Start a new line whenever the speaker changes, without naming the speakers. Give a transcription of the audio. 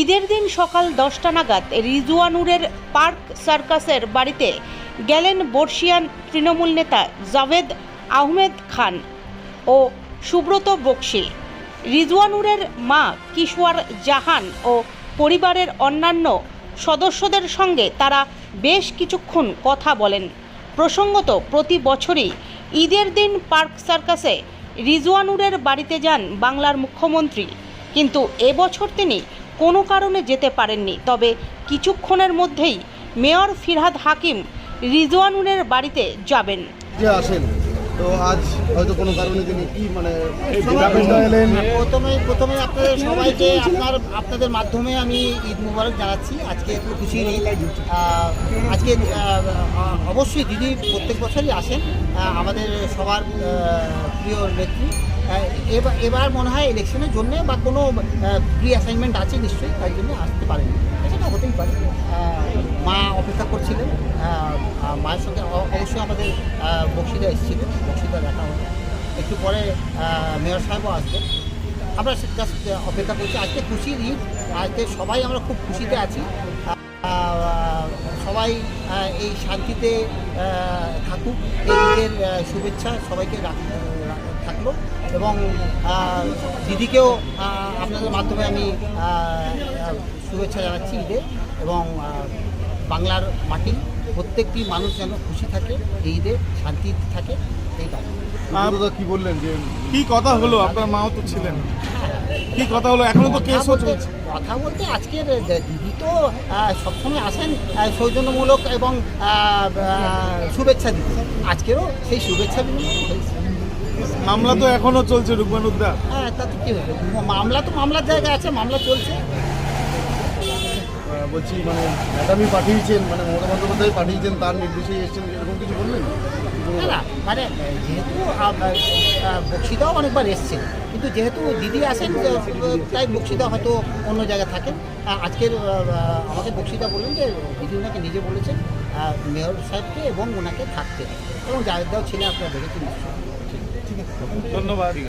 ঈদের দিন সকাল দশটা নাগাদ রিজওয়ানুরের পার্ক সার্কাসের বাড়িতে গেলেন বর্ষিয়ান তৃণমূল নেতা জাভেদ আহমেদ খান ও সুব্রত বক্সি। রিজওয়ানুরের মা কিশোয়ার জাহান ও পরিবারের অন্যান্য সদস্যদের সঙ্গে তারা বেশ কিছুক্ষণ কথা বলেন। প্রসঙ্গত, প্রতি বছরই ঈদের দিন পার্ক সার্কাসে রিজওয়ানুরের বাড়িতে যান বাংলার মুখ্যমন্ত্রী। কিন্তু এবছর তিনি কোনো কারণে যেতে পারেননি। তবে কিছুক্ষণের মধ্যেই মেয়র ফিরহাদ হাকিম রিজওয়ানুরের বাড়িতে যাবেন।
তো আজ হয়তো কোনো কারণে তিনি কি মানে ডাবেনটা এলেন।
প্রথমে প্রথমে আপনাদের সবাইকে আপনার আপনাদের মাধ্যমে আমি ঈদ মুবারক জানাচ্ছি। আজকে একটু খুশি নেই। আজকে অবশ্যই দিদি প্রত্যেক বছরই আসেন। আমাদের সবার প্রিয় নেত্রী। এবার এবার মনে হয় ইলেকশনের জন্য বা কোনো প্রি অ্যাসাইনমেন্ট আছে নিশ্চয়ই তাই জন্য আসতে পারেনি। সেটা হতেই পারে। মা অপেক্ষা করছিলেন। মায়ের সঙ্গে অবশ্যই আমাদের বক্সিদা এসেছিলেন বক্সিদা দেখা হলো। একটু পরে মেয়র সাহেবও আসবে। আমরা জাস্ট অপেক্ষা করছি। আজকে খুশির ঈদ। আজকে সবাই আমরা খুব খুশিতে আছি। সবাই এই শান্তিতে থাকুক। ঈদের শুভেচ্ছা সবাইকে থাকল। এবং দিদিকেও আপনাদের মাধ্যমে আমি শুভেচ্ছা জানাচ্ছি ঈদের এবং বাংলার মাটি। প্রত্যেকটি মানুষ যেন খুশি থাকে এই ঈদে শান্তি থাকে এই
কি বললেন যে
কি কথা হলো? আপনার মাও তো ছিলেন। কি কথা হলো? এখনও তো
কথা
চলছে
কথা বলতে আজকের দিদি তো সবসময় আসেন সৌজন্যমূলক এবং শুভেচ্ছা দিতে। আজকেরও সেই শুভেচ্ছা।
মামলা তো এখনও চলছে রূপমান উদ্দা
হ্যাঁ তাতে কী হয়েছে মামলা তো মামলার জায়গায় আছে মামলা চলছে।
বলছি মানে ম্যাডামই পাঠিয়েছেন মানে মমতা বন্দ্যোপাধ্যায় পাঠিয়েছেন তার নির্দেশেই এসেছেন এরকম কিছু বললেন?
না মানে যেহেতু বক্সিদাও অনেকবার এসছে কিন্তু যেহেতু দিদি আসেন তাই বক্সিদা হয়তো অন্য জায়গায় থাকেন আজকের আমাকে বক্সিদা বললেন যে দিদি ওনাকে নিজে বলেছেন মেয়র সাহেবকে এবং ওনাকে থাকতে। এবং জায়গাও ছিলেন আপনারা দেখেছেন
ধন্যবাদ।